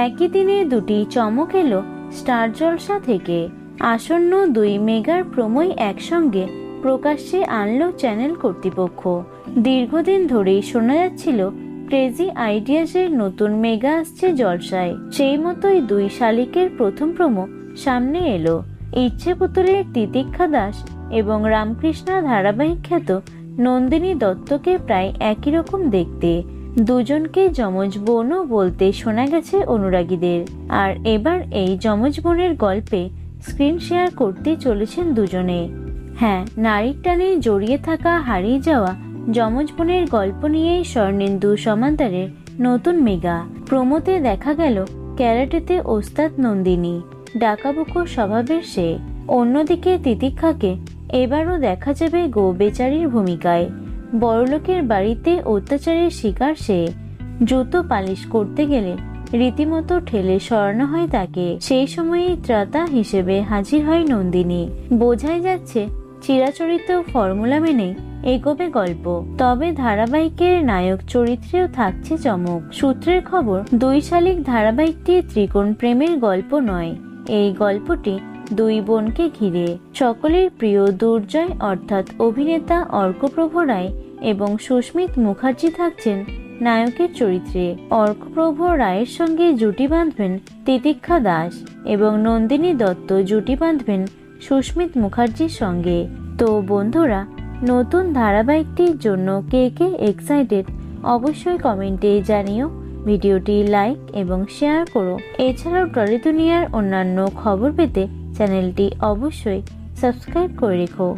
একই দিনে দুটি চমক এলো স্টার জলসা থেকে। আসন্ন দুই মেগার প্রমোই একসঙ্গে প্রকাশ্যে আনলো চ্যানেল কর্তৃপক্ষ। দীর্ঘদিন ধরেই শোনা যাচ্ছিল, ক্রেজি আইডিয়াসের নতুন মেগা আসছে জলসায়। সেই মতোই দুই শালিকের প্রথম প্রমো সামনে এলো। ইচ্ছে পুতুলের তিতিক্ষা দাস এবং রামকৃষ্ণা ধারাবাহিক খ্যাত নন্দিনী দত্তকে প্রায় একই রকম দেখতে। দুজনকে যমজ বোনও বলতে শোনা গেছে অনুরাগীদের। আর এবার এই যমজ বোনের গল্পে স্ক্রিন শেয়ার করতে চলেছেন দুজনে। হ্যাঁ নারীর টানে জড়িয়ে থাকা হারিয়ে যাওয়া যমজ বোনের গল্প নিয়েই স্বর্ণেন্দু সমান্তারের নতুন মেগা। প্রমোতে দেখা গেল ক্যারাটেতে ওস্তাদ নন্দিনী, ডাকাবুকো স্বভাবের সে। অন্যদিকে তিতিক্ষাকে এবারও দেখা যাবে গো বেচারির ভূমিকায়। বড়লোকের বাড়িতে অত্যাচারের শিকার সে। জুতো পালিশ করতে গেলে রীতিমতো ঠেলে সরানো হয় তাকে। সেই সময়েই ত্রাতা হিসেবে হাজির হয় নন্দিনী। বোঝাই যাচ্ছে, চিরাচরিত ফর্মুলা মেনে এগোবে গল্প। তবে ধারাবাহিকের নায়ক চরিত্রেও থাকছে চমক। সূত্রের খবর, দুই শালিক ধারাবাহিকটি ত্রিকোণ প্রেমের গল্প নয়। এই গল্পটি দুই বোনকে ঘিরে। সকলের প্রিয় দুর্জয় অর্থাৎ অভিনেতা অর্কপ্রভ রায় এবং সুস্মিত মুখার্জি থাকছেন নায়কের চরিত্রে। অর্কপ্রভ রায়ের সঙ্গে জুটি বাঁধবেন তিতিক্ষা দাস এবং নন্দিনী দত্ত জুটি বাঁধবেন সুস্মিত মুখার্জির সঙ্গে। তো বন্ধুরা, নতুন ধারাবাহিকটির জন্য কে কে এক্সাইটেড অবশ্যই কমেন্টে জানিও, ভিডিওটি লাইক এবং শেয়ার করো। এছাড়াও টলি দুনিয়ার অন্যান্য খবর পেতে চ্যানেলটি অবশ্যই সাবস্ক্রাইব করে রেখো।